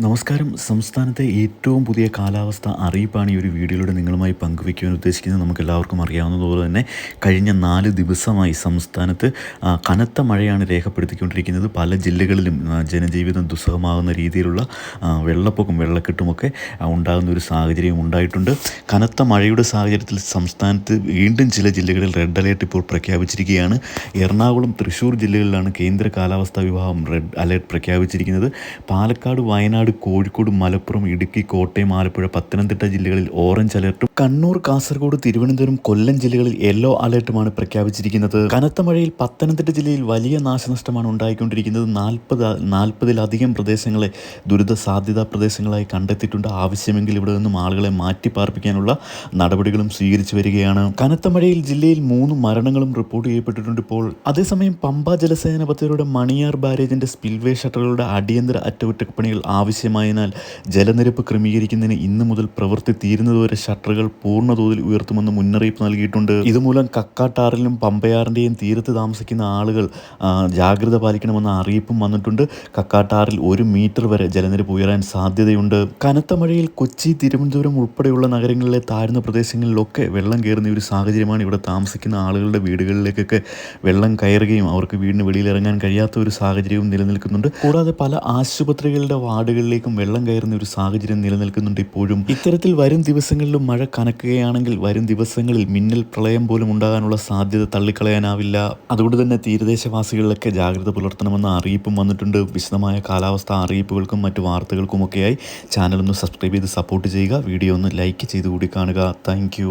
നമസ്കാരം. സംസ്ഥാനത്തെ ഏറ്റവും പുതിയ കാലാവസ്ഥ അറിയിപ്പാണ് ഈ ഒരു വീഡിയോയിലൂടെ നിങ്ങളുമായി പങ്കുവയ്ക്കുവാൻ ഉദ്ദേശിക്കുന്നത്. നമുക്ക് എല്ലാവർക്കും അറിയാവുന്നതുപോലെ തന്നെ കഴിഞ്ഞ നാല് ദിവസമായി സംസ്ഥാനത്ത് കനത്ത മഴയാണ് രേഖപ്പെടുത്തിക്കൊണ്ടിരിക്കുന്നത്. പല ജില്ലകളിലും ജനജീവിതം ദുസ്സഹമാകുന്ന രീതിയിലുള്ള വെള്ളപ്പൊക്കം വെള്ളക്കെട്ടുമൊക്കെ ഉണ്ടാകുന്ന ഒരു സാഹചര്യം ഉണ്ടായിട്ടുണ്ട്. കനത്ത മഴയുടെ സാഹചര്യത്തിൽ സംസ്ഥാനത്ത് വീണ്ടും ചില ജില്ലകളിൽ റെഡ് അലേർട്ട് ഇപ്പോൾ പ്രഖ്യാപിച്ചിരിക്കുകയാണ്. എറണാകുളം തൃശ്ശൂർ ജില്ലകളിലാണ് കേന്ദ്ര കാലാവസ്ഥാ വിഭാഗം റെഡ് അലേർട്ട് പ്രഖ്യാപിച്ചിരിക്കുന്നത്. പാലക്കാട് വയനാട് കോഴിക്കോട് മലപ്പുറം ഇടുക്കി കോട്ടയം ആലപ്പുഴ പത്തനംതിട്ട ജില്ലകളിൽ ഓറഞ്ച് അലർട്ടും കണ്ണൂർ കാസർഗോഡ് തിരുവനന്തപുരം കൊല്ലം ജില്ലകളിൽ യെല്ലോ അലർട്ടുമാണ് പ്രഖ്യാപിച്ചിരിക്കുന്നത്. കനത്ത മഴയിൽ പത്തനംതിട്ട ജില്ലയിൽ വലിയ നാശനഷ്ടമാണ് ഉണ്ടായിക്കൊണ്ടിരിക്കുന്നത്. നാൽപ്പത് നാൽപ്പതിലധികം പ്രദേശങ്ങളെ ദുരിത സാധ്യതാ പ്രദേശങ്ങളായി കണ്ടെത്തിയിട്ടുണ്ട്. ആവശ്യമെങ്കിൽ ഇവിടെ നിന്നും ആളുകളെ മാറ്റിപ്പാർപ്പിക്കാനുള്ള നടപടികളും സ്വീകരിച്ചു വരികയാണ്. കനത്ത മഴയിൽ ജില്ലയിൽ മൂന്ന് മരണങ്ങളും റിപ്പോർട്ട് ചെയ്യപ്പെട്ടിട്ടുണ്ട് ഇപ്പോൾ. അതേസമയം പമ്പ ജലസേന പദ്ധതിയുടെ മണിയാർ ബാരേജിന്റെ സ്പിൽവേ ഷട്ടറുകളുടെ അടിയന്തര അറ്റകുറ്റപ്പണികൾ ആവശ്യമായതിനാൽ ജലനിരപ്പ് ക്രമീകരിക്കുന്നതിന് ഇന്ന് മുതൽ പ്രവൃത്തി തീരുന്നതുവരെ ഷട്ടറുകൾ പൂർണതോതിൽ ഉയർത്തുമെന്ന് മുന്നറിയിപ്പ് നൽകിയിട്ടുണ്ട്. ഇതുമൂലം കക്കാട്ടാറിലും പമ്പയാറിന്റെയും തീരത്ത് താമസിക്കുന്ന ആളുകൾ ജാഗ്രത പാലിക്കണമെന്ന അറിയിപ്പും വന്നിട്ടുണ്ട്. കക്കാട്ടാറിൽ ഒരു മീറ്റർ വരെ ജലനിരപ്പ് ഉയരാൻ സാധ്യതയുണ്ട്. കനത്ത മഴയിൽ കൊച്ചി തിരുവനന്തപുരം ഉൾപ്പെടെയുള്ള നഗരങ്ങളിലെ താഴ്ന്ന പ്രദേശങ്ങളിലൊക്കെ വെള്ളം കയറുന്ന ഒരു സാഹചര്യമാണ് ഇവിടെ താമസിക്കുന്ന ആളുകളുടെ വീടുകളിലേക്കൊക്കെ വെള്ളം കയറുകയും അവർക്ക് വീടിന് വെളിയിൽ ഇറങ്ങാൻ കഴിയാത്ത ഒരു സാഹചര്യവും നിലനിൽക്കുന്നുണ്ട്. കൂടാതെ പല ആശുപത്രികളുടെ വാർഡുകളിലേക്കും വെള്ളം കയറുന്ന ഒരു സാഹചര്യം നിലനിൽക്കുന്നുണ്ട് ഇപ്പോഴും. ഇത്തരത്തിൽ വരും ദിവസങ്ങളിലും മഴ കനക്കുകയാണെങ്കിൽ വരും ദിവസങ്ങളിൽ മിന്നൽ പ്രളയം പോലും ഉണ്ടാകാനുള്ള സാധ്യത തള്ളിക്കളയാനാവില്ല. അതുകൊണ്ട് തന്നെ തീരദേശവാസികളിലൊക്കെ ജാഗ്രത പുലർത്തണമെന്ന അറിയിപ്പും വന്നിട്ടുണ്ട്. വിശദമായ കാലാവസ്ഥ അറിയിപ്പുകൾക്കും മറ്റു വാർത്തകൾക്കുമൊക്കെയായി ചാനലൊന്ന് സബ്സ്ക്രൈബ് ചെയ്ത് സപ്പോർട്ട് ചെയ്യുക. വീഡിയോ ഒന്ന് ലൈക്ക് ചെയ്തുകൂടി കാണുക. താങ്ക്